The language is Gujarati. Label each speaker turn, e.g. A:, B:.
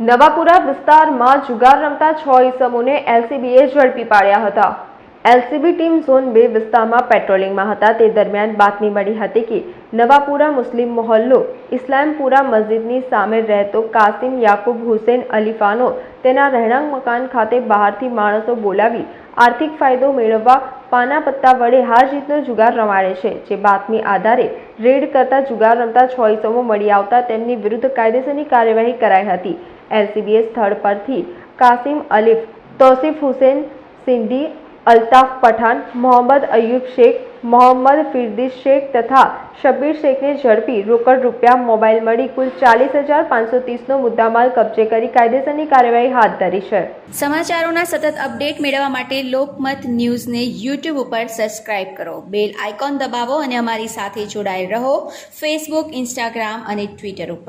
A: નવાપુરા વિસ્તારમાં જુગાર રમતા છ ઈસમોને એલસીબીએ ઝડપી પાડ્યા હતા. એલસીબી ટીમ ઝોન બે વિસ્તારમાં પેટ્રોલિંગમાં હતા. તે દરમિયાન બાતમી મળી હતી કે નવાપુરા મુસ્લિમ મોહલ્લો ઇસ્લામપુરા મસ્જિદની સામે રહેતો કાસિમ યાકુબ હુસેન અલીફાનો તેના રહેણાંક મકાન ખાતે બહારથી માણસો બોલાવી આર્થિક ફાયદો મેળવવા પાના પત્તા વડે હાર જીતનો જુગાર રમાડે છે. જે બાતમી આધારે રેડ કરતા જુગાર રમતા છ ઇસમો મળી આવતા તેમની વિરુદ્ધ કાયદેસરની કાર્યવાહી કરાઈ હતી. એલસીબીએ સ્થળ પરથી કાસિમ અલીફ, તોસીફ હુસેન સિંધી અલ્તાફ પઠાણ, મોહમ્મદ અયુબ શેખ, મોહમ્મદ ફિરદીસ શેખ તથા શબીર શેખને ઝડપી રોકડ રૂપિયા મોબાઈલ મળી કુલ ચાલીસ હજાર પાંચસો ત્રીસનો મુદ્દામાલ કબજે કરી કાયદેસરની કાર્યવાહી હાથ ધરી છે.
B: સમાચારોના સતત અપડેટ મેળવવા માટે લોકમત ન્યૂઝને યુટ્યુબ ઉપર સબસ્ક્રાઇબ કરો. બેલ આઇકોન દબાવો અને અમારી સાથે જોડાયેલ રહો ફેસબુક, ઇન્સ્ટાગ્રામ અને ટ્વિટર ઉપર.